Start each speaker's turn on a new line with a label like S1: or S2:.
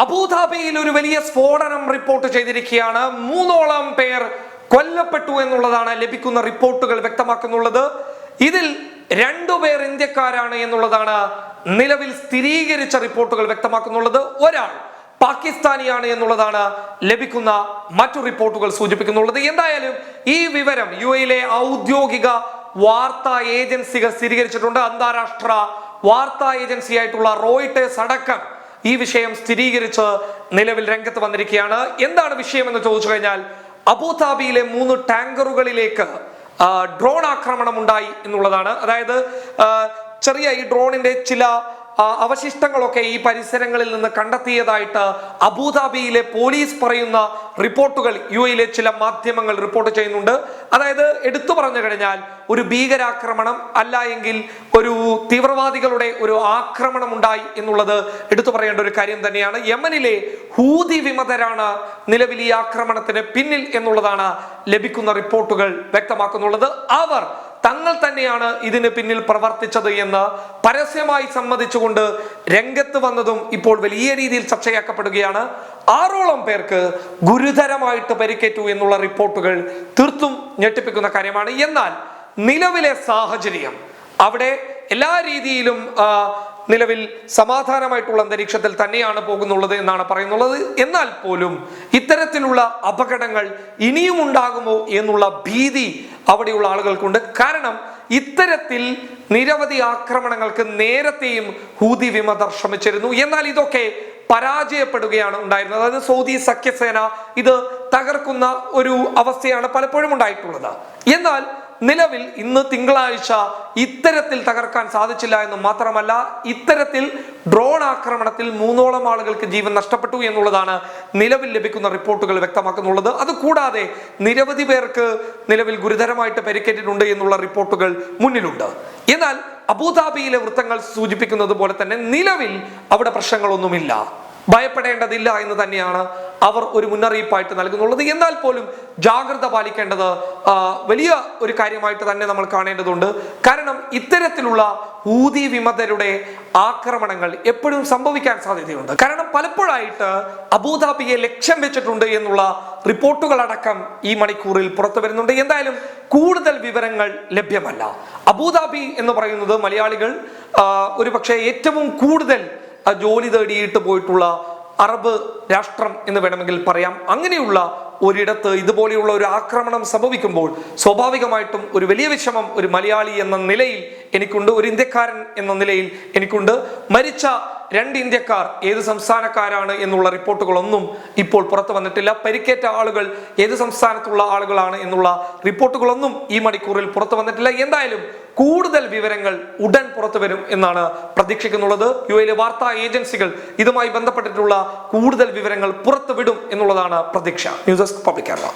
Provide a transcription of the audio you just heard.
S1: അബുദാബിയിൽ ഒരു വലിയ സ്ഫോടനം റിപ്പോർട്ട് ചെയ്തിരിക്കുകയാണ്. മൂന്നോളം പേർ കൊല്ലപ്പെട്ടു എന്നുള്ളതാണ് ലഭിക്കുന്ന റിപ്പോർട്ടുകൾ വ്യക്തമാക്കുന്നുള്ളത്. ഇതിൽ രണ്ടുപേർ ഇന്ത്യക്കാരാണ് എന്നുള്ളതാണ് നിലവിൽ സ്ഥിരീകരിച്ച റിപ്പോർട്ടുകൾ വ്യക്തമാക്കുന്നുള്ളത്. ഒരാൾ പാകിസ്ഥാനിയാണ് എന്നുള്ളതാണ് ലഭിക്കുന്ന മറ്റു റിപ്പോർട്ടുകൾ സൂചിപ്പിക്കുന്നുള്ളത്. എന്തായാലും ഈ വിവരം യു എയിലെ ഔദ്യോഗിക വാർത്താ ഏജൻസികൾ സ്ഥിരീകരിച്ചിട്ടുണ്ട്. അന്താരാഷ്ട്ര വാർത്താ ഏജൻസി ആയിട്ടുള്ള റോയിട്ടേഴ്സ് അടക്കം ഈ വിഷയം സ്ഥിരീകരിച്ച് നിലവിൽ രംഗത്ത് വന്നിരിക്കുകയാണ്. എന്താണ് വിഷയം എന്ന് ചോദിച്ചു കഴിഞ്ഞാൽ അബുദാബിയിലെ മൂന്ന് ടാങ്കറുകളിലേക്ക് ഡ്രോൺ ആക്രമണം ഉണ്ടായി എന്നുള്ളതാണ്. അതായത് ചെറിയ ഈ ഡ്രോണിന്റെ ചില അവശിഷ്ടങ്ങളൊക്കെ ഈ പരിസരങ്ങളിൽ നിന്ന് കണ്ടെത്തിയതായിട്ട് അബുദാബിയിലെ പോലീസ് പറയുന്ന റിപ്പോർട്ടുകൾ യു എയിലെ ചില മാധ്യമങ്ങൾ റിപ്പോർട്ട് ചെയ്യുന്നുണ്ട്. അതായത് എടുത്തു പറഞ്ഞു കഴിഞ്ഞാൽ ഒരു ഭീകരാക്രമണം അല്ല എങ്കിൽ ഒരു തീവ്രവാദികളുടെ ഒരു ആക്രമണം ഉണ്ടായി എന്നുള്ളത് എടുത്തു പറയേണ്ട ഒരു കാര്യം തന്നെയാണ്. യമനിലെ ഹൂതി വിമതരാണ് നിലവിൽ ഈ ആക്രമണത്തിന് പിന്നിൽ എന്നുള്ളതാണ് ലഭിക്കുന്ന റിപ്പോർട്ടുകൾ വ്യക്തമാക്കുന്നുള്ളത്. അവർ തങ്ങൾ തന്നെയാണ് ഇതിന് പിന്നിൽ പ്രവർത്തിച്ചത് എന്ന് പരസ്യമായി സമ്മതിച്ചുകൊണ്ട് രംഗത്ത് വന്നതും ഇപ്പോൾ വലിയ രീതിയിൽ ചർച്ചയാക്കപ്പെടുകയാണ്. ആറോളം പേർക്ക് ഗുരുതരമായിട്ട് പരിക്കേറ്റു എന്നുള്ള റിപ്പോർട്ടുകൾ തീർത്തും ഞെട്ടിപ്പിക്കുന്ന കാര്യമാണ്. എന്നാൽ നിലവിലെ സാഹചര്യം അവിടെ എല്ലാ രീതിയിലും നിലവിൽ സമാധാനമായിട്ടുള്ള അന്തരീക്ഷത്തിൽ തന്നെയാണ് പോകുന്നുള്ളത് എന്നാണ് പറയുന്നുള്ളത്. എന്നാൽ പോലും ഇത്തരത്തിലുള്ള അപകടങ്ങൾ ഇനിയും ഉണ്ടാകുമോ എന്നുള്ള ഭീതി അവിടെയുള്ള ആളുകൾക്കുണ്ട്. കാരണം ഇത്തരത്തിൽ നിരവധി ആക്രമണങ്ങൾക്ക് നേരത്തെയും ഹൂതി വിമതർ ശ്രമിച്ചിരുന്നു എന്നാൽ ഇതൊക്കെ പരാജയപ്പെടുകയാണ് ഉണ്ടായിരുന്നത്. അതായത് സൗദി സഖ്യസേന ഇത് തകർക്കുന്ന ഒരു അവസ്ഥയാണ് പലപ്പോഴും ഉണ്ടായിട്ടുള്ളത്. എന്നാൽ നിലവിൽ ഇന്ന് തിങ്കളാഴ്ച ഇത്തരത്തിൽ തകർക്കാൻ സാധിച്ചില്ല എന്ന് മാത്രമല്ല ഇത്തരത്തിൽ ഡ്രോൺ ആക്രമണത്തിൽ മൂന്നോളം ആളുകൾക്ക് ജീവൻ നഷ്ടപ്പെട്ടു എന്നുള്ളതാണ് നിലവിൽ ലഭിക്കുന്ന റിപ്പോർട്ടുകൾ വ്യക്തമാക്കുന്നുള്ളത്. അതുകൂടാതെ നിരവധി പേർക്ക് നിലവിൽ ഗുരുതരമായിട്ട് പരിക്കേറ്റിട്ടുണ്ട് എന്നുള്ള റിപ്പോർട്ടുകൾ മുന്നിലുണ്ട്. എന്നാൽ അബുദാബിയിലെ വൃത്തങ്ങൾ സൂചിപ്പിക്കുന്നത് പോലെ തന്നെ നിലവിൽ അവിടെ പ്രശ്നങ്ങളൊന്നുമില്ല. ഭയപ്പെടേണ്ടതില്ല എന്ന് തന്നെയാണ് അവർ ഒരു മുന്നറിയിപ്പായിട്ട് നൽകുന്നുള്ളത്. എന്നാൽ പോലും ജാഗ്രത പാലിക്കേണ്ടത് വലിയ ഒരു കാര്യമായിട്ട് തന്നെ നമ്മൾ കാണേണ്ടതുണ്ട്. കാരണം ഇത്തരത്തിലുള്ള ഊതി വിമതരുടെ ആക്രമണങ്ങൾ എപ്പോഴും സംഭവിക്കാൻ സാധ്യതയുണ്ട്. കാരണം പലപ്പോഴായിട്ട് അബുദാബിയെ ലക്ഷ്യം വെച്ചിട്ടുണ്ട് എന്നുള്ള റിപ്പോർട്ടുകളടക്കം ഈ മണിക്കൂറിൽ പുറത്തു വരുന്നുണ്ട്. എന്തായാലും കൂടുതൽ വിവരങ്ങൾ ലഭ്യമല്ല. അബുദാബി എന്ന് പറയുന്നത് മലയാളികൾ ഒരുപക്ഷെ ഒരു പക്ഷേ ഏറ്റവും കൂടുതൽ ജോലി തേടിയിട്ട് പോയിട്ടുള്ള അറബ് രാഷ്ട്രം എന്ന് വേണമെങ്കിൽ പറയാം. അങ്ങനെയുള്ള ഒരിടത്ത് ഇതുപോലെയുള്ള ഒരു ആക്രമണം സംഭവിക്കുമ്പോൾ സ്വാഭാവികമായിട്ടും ഒരു വലിയ വിഷമം ഒരു മലയാളി എന്ന നിലയിൽ എനിക്കുണ്ട് ഒരു ഇന്ത്യക്കാരൻ എന്ന നിലയിൽ എനിക്കുണ്ട്. മരിച്ച രണ്ട് ഇന്ത്യക്കാർ ഏത് സംസ്ഥാനക്കാരാണ് എന്നുള്ള റിപ്പോർട്ടുകളൊന്നും ഇപ്പോൾ പുറത്തു വന്നിട്ടില്ല. പരിക്കേറ്റ ആളുകൾ ഏത് സംസ്ഥാനത്തുള്ള ആളുകളാണ് എന്നുള്ള റിപ്പോർട്ടുകളൊന്നും ഈ മണിക്കൂറിൽ പുറത്തു വന്നിട്ടില്ല. എന്തായാലും കൂടുതൽ വിവരങ്ങൾ ഉടൻ പുറത്തു വരും എന്നാണ് പ്രതീക്ഷിക്കുന്നുള്ളത്. യു എയിലെ വാർത്താ ഏജൻസികൾ ഇതുമായി ബന്ധപ്പെട്ടിട്ടുള്ള കൂടുതൽ വിവരങ്ങൾ പുറത്തുവിടും എന്നുള്ളതാണ് പ്രതീക്ഷ. News desk public Kerala.